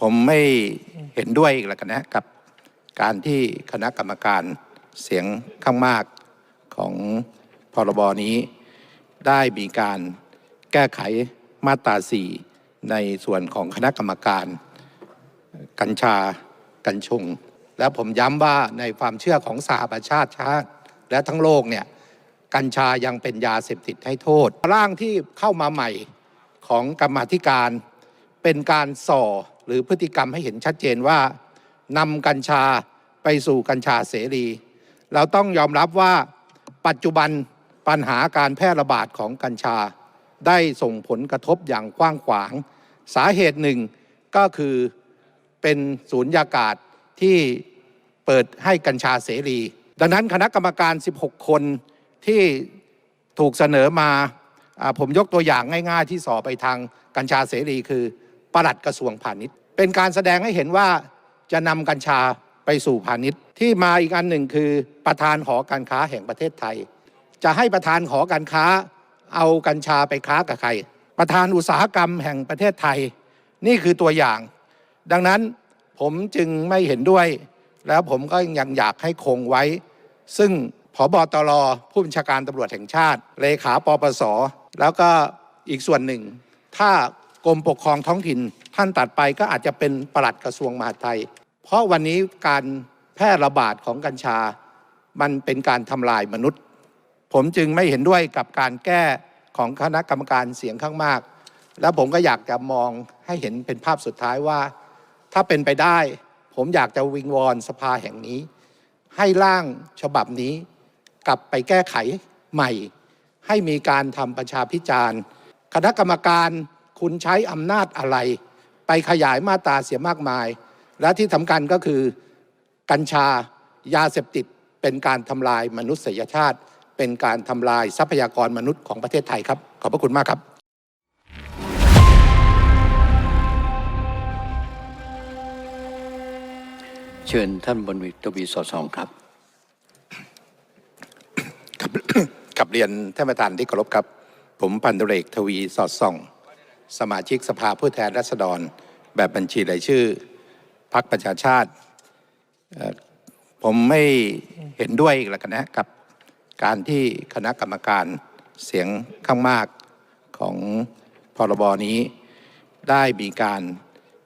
ผมไม่เห็นด้วยอีกแล้วกันนะกับการที่คณะกรรมการเสียงข้างมากของพรบนี้ ได้มีการแก้ไขมาตรา4ในส่วนของคณะกรรมการ กัญชากัญชง และผมย้ำว่าในความเชื่อของสหประชาชาติ และทั้งโลกเนี่ยกัญชายังเป็นยาเสพติดให้โทษ ร่างที่เข้ามาใหม่ของกรรมธิการเป็นการส่อ หรือพฤติกรรมให้เห็นชัดเจนว่านำกัญชาไปสู่กัญชาเสรี เราต้องยอมรับว่าปัจจุบันปัญหาการแพร่ระบาดของกัญชา ได้ส่งผลกระทบอย่างกว้างขวาง สาเหตุหนึ่งก็คือเป็นศูนยากาศที่เปิดให้กัญชาเสรี ดังนั้นคณะกรรมการ 16 คนที่ถูกเสนอมาอผมยกตัวอย่างง่าย ๆ ที่สอบไปทางกัญชาเสรีคือปลัดกระทรวงพาณิชย์ เป็นการแสดงให้เห็นว่าจะนำกัญชาไปสู่พาณิชย์ที่มาอีกอันหนึ่งคือประธานหอการค้าแห่งประเทศไทย จะให้ประธานหอการค้าเอากัญชาไปค้ากับใคร ประธานอุตสาหกรรมแห่งประเทศไทย นี่คือตัวอย่าง ดังนั้นผมจึงไม่เห็นด้วย แล้วผมก็ยังอยากให้คงไว้ ซึ่งผบตรผู้บัญชาการตำรวจแห่งชาติ เลขาปปสแล้วก็อีกส่วนหนึ่ง ถ้า กรมปกครองท้องถิ่น ท่านตัดไปก็อาจจะเป็นปลัดกระทรวงมหาดไทย เพราะวันนี้การแพร่ระบาดของกัญชา มันเป็นการทำลายมนุษย์ ผมจึงไม่เห็นด้วยกับการแก้ของคณะกรรมการเสียงข้างมาก แล้วผมก็อยากจะมองให้เห็นเป็นภาพสุดท้ายว่า ถ้าเป็นไปได้ ผมอยากจะวิงวอนสภาแห่งนี้ ให้ร่างฉบับนี้ กลับไปแก้ไขใหม่ ให้มีการทำประชาพิจารณ์ คณะกรรมการ คุณใช้อำนาจอะไร ไปขยายมาตราเสียมากมาย และที่สำคัญก็คือกัญชายาเสพติดเป็นการทำลายมนุษยชาติ เป็นการทำลายทรัพยากรมนุษย์ของประเทศไทยครับ ขอบพระคุณมากครับเชิญท่านบนวิทวีสอดสองครับกับกับเรียนท่านประธานที่เคารพครับ ผมพันตำรวจเอกทวีสอดส่อง สมาชิกสภาผู้แทนราษฎร แบบบัญชีรายชื่อพรรคประชาชาติ ผมไม่เห็นด้วยอีกแล้วกันนะกับการที่คณะกรรมการเสียงข้างมากของพรบนี้ ได้มีการ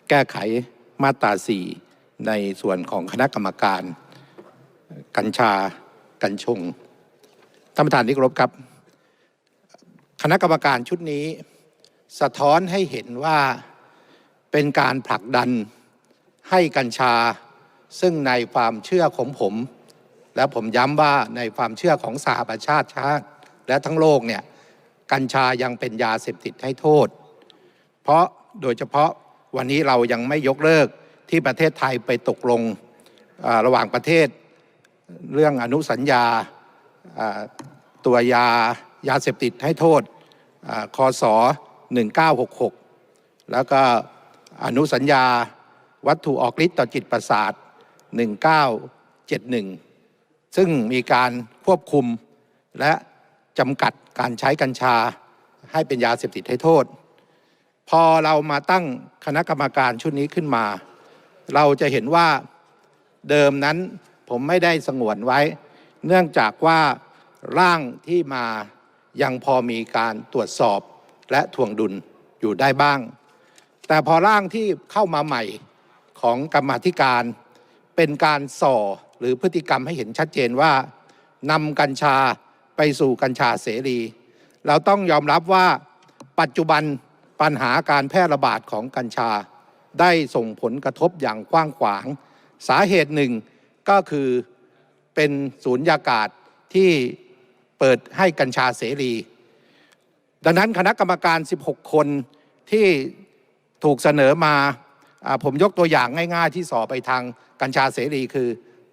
แก้ไขมาตรา4ในส่วนของคณะกรรมการ กัญชากัญชงท่านประธานที่เคารพครับ คณะกรรมการชุดนี้ สะท้อนให้เห็นว่าเป็นการผลักดันให้กัญชา ซึ่งในความเชื่อของผม และผมย้ำว่าในความเชื่อของสหประชาชาติ และทั้งโลกเนี่ยกัญชายังเป็นยาเสพติดให้โทษ เพราะโดยเฉพาะวันนี้เรายังไม่ยกเลิกที่ประเทศไทยไปตกลงระหว่างประเทศเรื่องอนุสัญญาตัวยายาเสพติดให้โทษคอ่าคศ 1966 แล้วก็อนุสัญญาวัตถุออกฤทธิ์ต่อจิตประสาท 1971 ซึ่งมีการควบคุมและจำกัดการใช้กัญชาให้เป็นยาเสพติดให้โทษ พอเรามาตั้งคณะกรรมการชุดนี้ขึ้นมา เราจะเห็นว่าเดิมนั้นผมไม่ได้สงวนไว้ เนื่องจากว่าร่างที่มายังพอมีการตรวจสอบ และทวงดุลอยู่ได้บ้าง แต่พอร่างที่เข้ามาใหม่ของกรรมธิการ เป็นการส่อหรือพฤติกรรมให้เห็นชัดเจนว่านำกัญชาไปสู่กัญชาเสรี เราต้องยอมรับว่าปัจจุบันปัญหาการแพร่ระบาดของกัญชา ได้ส่งผลกระทบอย่างกว้างขวาง สาเหตุหนึ่งก็คือเป็นศูนยากาศที่เปิดให้กัญชาเสรี ดังนั้นคณะกรรมการ 16 คนที่ถูกเสนอมาอผมยกตัวอย่างง่าย ๆ ที่สอบไปทางกัญชาเสรีคือ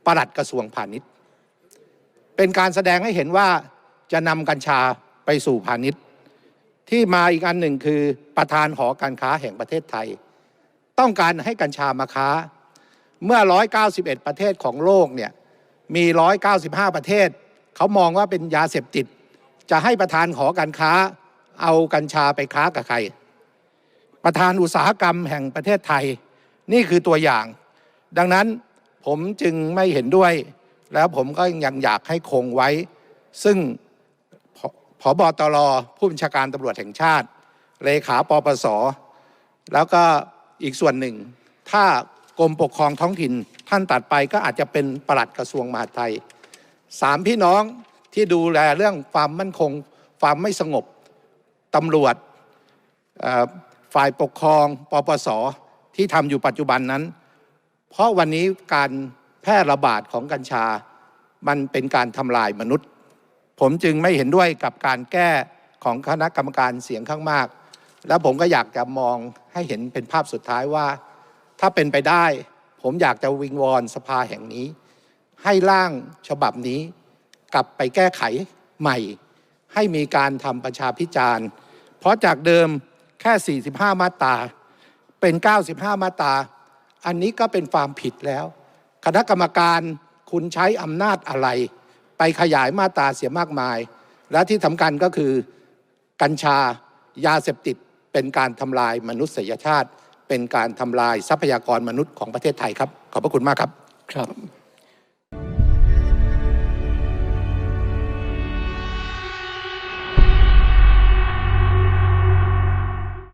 ประหลัดกระทรวงพาณิชย์ เป็นการแสดงให้เห็นว่าจะนำกัญชาไปสู่พาณิชย์ ที่มาอีกอันหนึ่งคือประธานหอการค้าแห่งประเทศไทย ต้องการให้กัญชามาค้า เมื่อ 191 ประเทศของโลกเนี่ยมี 195 ประเทศ เขามองว่าเป็นยาเสพติด จะให้ประธานหอการค้า เอากัญชาไปค้ากับใคร ประธานอุตสาหกรรมแห่งประเทศไทย นี่คือตัวอย่าง ดังนั้นผมจึงไม่เห็นด้วย แล้วผมก็ยังอยากให้คงไว้ ซึ่งผบตรผู้บัญชาการตำรวจแห่งชาติ เลขาปปส แล้วก็อีกส่วนหนึ่ง ถ้ากรมปกครองท้องถิ่นท่านตัดไปก็อาจจะเป็นปลัดกระทรวงมหาดไทยสามพี่น้องที่ดูแลเรื่องความมั่นคง ความไม่สงบ ตำรวจฝ่ายปกครองปปสที่ทำอยู่ปัจจุบันนั้น เพราะวันนี้การแพร่ระบาดของกัญชา มันเป็นการทำลายมนุษย์ ผมจึงไม่เห็นด้วยกับการแก้ของคณะกรรมการเสียงข้างมาก แล้วผมก็อยากจะมองให้เห็นเป็นภาพสุดท้ายว่า ถ้าเป็นไปได้ ผมอยากจะวิงวอนสภาแห่งนี้ ให้ร่างฉบับนี้กลับไปแก้ไขใหม่ ให้มีการทำประชาพิจารณ์ เพราะจากเดิมแค่ 45 มาตราเป็น 95 มาตราอันนี้ก็เป็นความผิดแล้ว คณะกรรมการคุณใช้อำนาจอะไร ไปขยายมาตราเสียมากมาย และที่สำคัญก็คือกัญชายาเสพติดเป็นการทำลายมนุษยชาติ เป็นการทำลายทรัพยากรมนุษย์ของประเทศไทยครับ ขอบพระคุณมากครับครับ